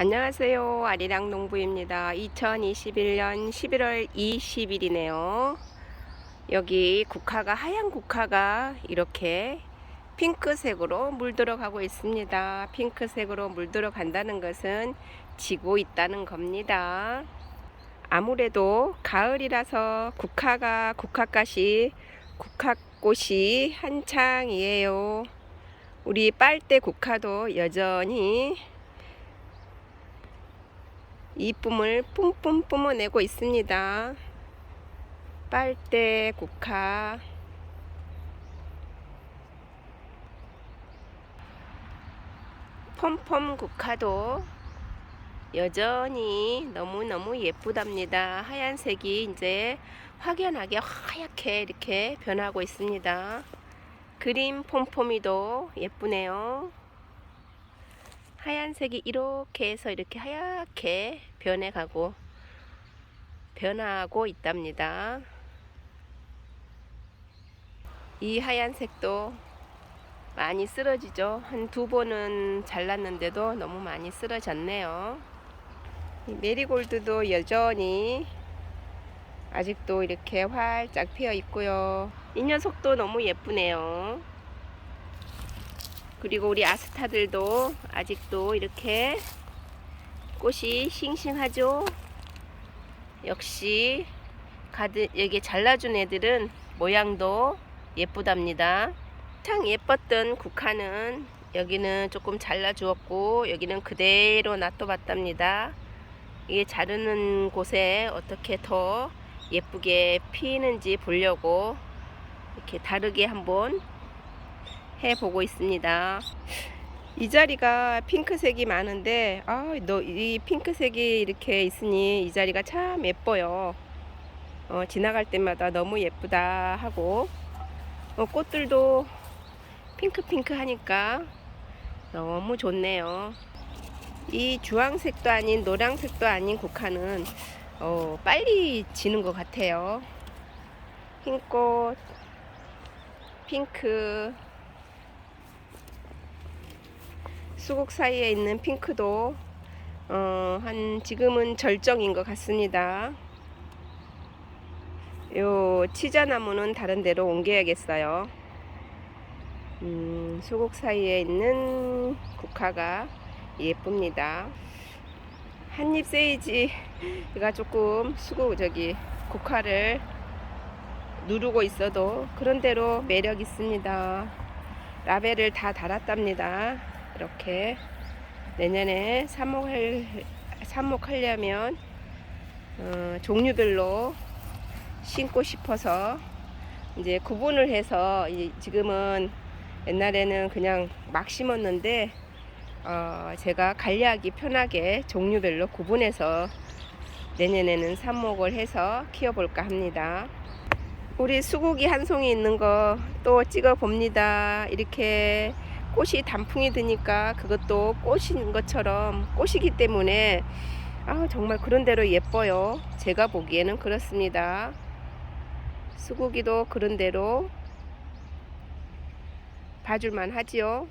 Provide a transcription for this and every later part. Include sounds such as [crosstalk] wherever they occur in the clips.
안녕하세요. 아리랑 농부입니다. 2021년 11월 20일이네요. 여기 국화가 하얀 국화가 이렇게 핑크색으로 물들어 가고 있습니다. 핑크색으로 물들어 간다는 것은 지고 있다는 겁니다. 아무래도 가을이라서 국화가 국화가시 국화꽃이 한창이에요. 우리 빨대 국화도 여전히 이쁨을 뿜뿜 뿜어내고 있습니다. 빨대 국화 펌펌 국화도 여전히 너무너무 예쁘답니다. 하얀색이 이제 확연하게 하얗게 이렇게 변하고 있습니다. 그린 폼폼이도 예쁘네요. 하얀색이 이렇게 해서 이렇게 하얗게 변해가고 변하고 있답니다. 이 하얀색도 많이 쓰러지죠. 한 두 번은 잘랐는데도 너무 많이 쓰러졌네요. 이 메리골드도 여전히 아직도 이렇게 활짝 피어 있고요. 이 녀석도 너무 예쁘네요. 그리고 우리 아스타들도 아직도 이렇게 꽃이 싱싱하죠. 역시 가드 여기 잘라준 애들은 모양도 예쁘답니다. 참 예뻤던 국화는 여기는 조금 잘라주었고 여기는 그대로 놔둬봤답니다. 이게 자르는 곳에 어떻게 더 예쁘게 피는지 보려고 이렇게 다르게 한번 해 보고 있습니다. 이 자리가 핑크색이 많은데 아, 너 이 핑크색이 이렇게 있으니 이 자리가 참 예뻐요. 어, 지나갈 때마다 너무 예쁘다 하고 어, 꽃들도 핑크핑크 하니까 너무 좋네요. 이 주황색도 아닌 노란색도 아닌 국화는 어, 빨리 지는 것 같아요. 흰꽃, 핑크, 수국 사이에 있는 핑크도 어, 한 지금은 절정인 것 같습니다. 요 치자나무는 다른 데로 옮겨야겠어요. 음, 수국 사이에 있는 국화가 예쁩니다. 한입 세이지가 조금 수국 저기 국화를 누르고 있어도 그런 대로 매력 있습니다. 라벨을 다 달았답니다. 이렇게 내년에 삽목할 삽목하려면 어, 종류별로 심고 싶어서 이제 구분을 해서 이- 지금은 옛날에는 그냥 막 심었는데 어, 제가 관리하기 편하게 종류별로 구분해서 내년에는 삽목을 해서 키워볼까 합니다. 우리 수국이 한 송이 있는 거 또 찍어 봅니다. 이렇게 꽃이 단풍이 드니까 그것도 꽃인 것처럼 꽃이기 때문에 아, 정말 그런 대로 예뻐요. 제가 보기에는 그렇습니다. 수국이도 그런 대로 봐줄만 하지요.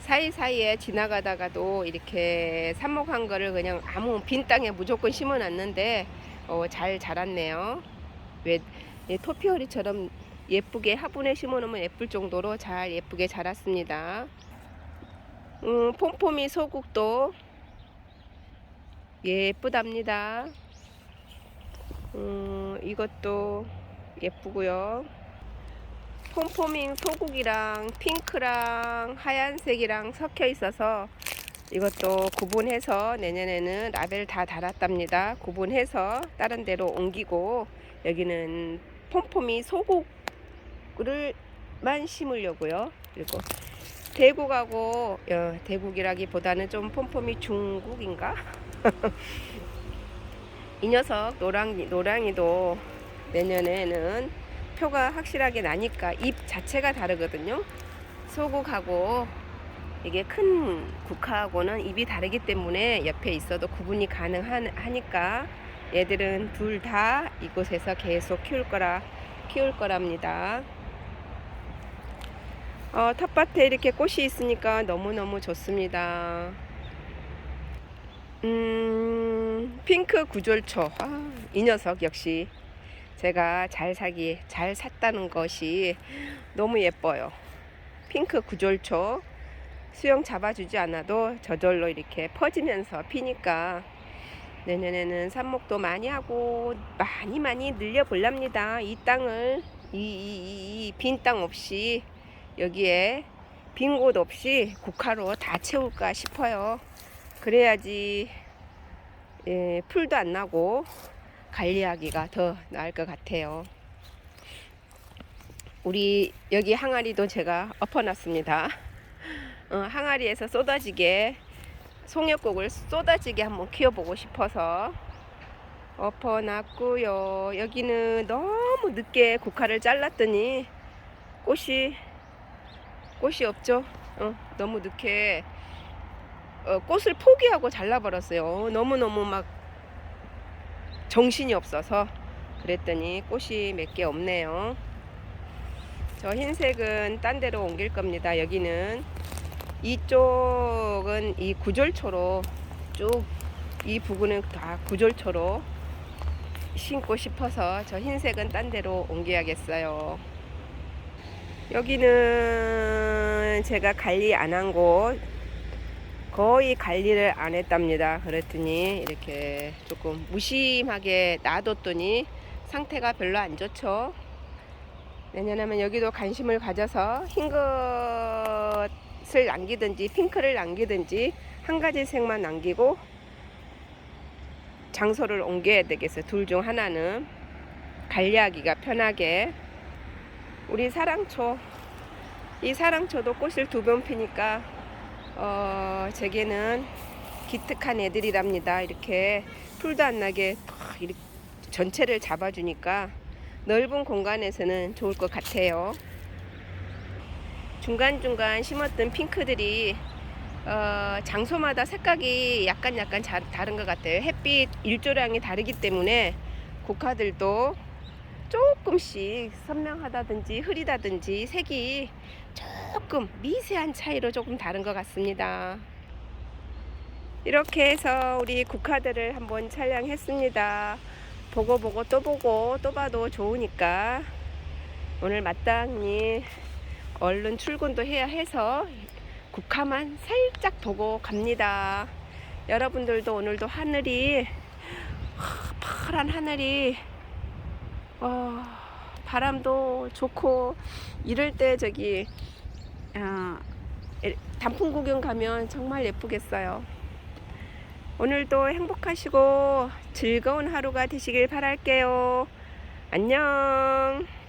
사이사이에 지나가다가도 이렇게 삽목한 거를 그냥 아무 빈 땅에 무조건 심어 놨는데 어, 잘 자랐네요. 왜이 토피오리처럼 예쁘게 화분에 심어 놓으면 예쁠 정도로 잘 예쁘게 자랐습니다. 음, 폼폼이 소국도 예쁘답니다. 음, 이것도 예쁘고요. 폼포밍 소국이랑 핑크랑 하얀색이랑 섞여 있어서 이것도 구분해서 내년에는 라벨 다 달았답니다. 구분해서 다른 데로 옮기고 여기는 폼폼이 소국 을만 심으려고요. 그리고 대국하고 어, 대국이라기보다는 좀 폼폼이 중국인가? [laughs] 이 녀석 노랑이 노랑이도 내년에는 표가 확실하게 나니까 잎 자체가 다르거든요. 소국하고 이게 큰 국화하고는 잎이 다르기 때문에 옆에 있어도 구분이 가능하니까 얘들은 둘 다 이곳에서 계속 키울 거라 키울 거랍니다. 어, 텃밭에 이렇게 꽃이 있으니까 너무너무 좋습니다. 음, 핑크 구절초. 아, 이 녀석 역시 제가 잘 사기, 잘 샀다는 것이 너무 예뻐요. 핑크 구절초. 수영 잡아주지 않아도 저절로 이렇게 퍼지면서 피니까 내년에는 삽목도 많이 하고 많이 많이 늘려 볼랍니다. 이 땅을 이빈땅 없이 여기에 빈 곳 없이 국화로 다 채울까 싶어요. 그래야지 예, 풀도 안 나고 관리하기가 더 나을 것 같아요. 우리 여기 항아리도 제가 엎어놨습니다. 어, 항아리에서 쏟아지게 송엽국을 쏟아지게 한번 키워보고 싶어서 엎어놨고요. 여기는 너무 늦게 국화를 잘랐더니 꽃이 꽃이 없죠. 어, 너무 늦게 어, 꽃을 포기하고 잘라버렸어요. 너무 너무 막 정신이 없어서 그랬더니 꽃이 몇 개 없네요. 저 흰색은 딴 데로 옮길 겁니다. 여기는 이쪽은 이 구절초로 쭉 이 부분은 다 구절초로 심고 싶어서 저 흰색은 딴 데로 옮겨야겠어요. 여기는 제가 관리 안 한 곳 거의 관리를 안 했답니다. 그랬더니 이렇게 조금 무심하게 놔뒀더니 상태가 별로 안 좋죠. 내년에는 여기도 관심을 가져서 흰 것을 남기든지 핑크를 남기든지 한 가지 색만 남기고 장소를 옮겨야 되겠어요. 둘 중 하나는 관리하기가 편하게 우리 사랑초 이 사랑초도 꽃을 두 번 피니까 어 제게는 기특한 애들이랍니다. 이렇게 풀도 안 나게 탁 이렇게 전체를 잡아주니까 넓은 공간에서는 좋을 것 같아요. 중간중간 심었던 핑크들이 어, 장소마다 색깔이 약간 약간 자, 다른 것 같아요. 햇빛 일조량이 다르기 때문에 국화들도 조금씩 선명하다든지 흐리다든지 색이 조금 미세한 차이로 조금 다른 것 같습니다. 이렇게 해서 우리 국화들을 한번 촬영했습니다. 보고 보고 또 보고 또 봐도 좋으니까 오늘 마땅히 얼른 출근도 해야 해서 국화만 살짝 보고 갑니다. 여러분들도 오늘도 하늘이 파란 하늘이 어, 바람도 좋고 이럴 때 저기 어, 단풍 구경 가면 정말 예쁘겠어요. 오늘도 행복하시고 즐거운 하루가 되시길 바랄게요. 안녕.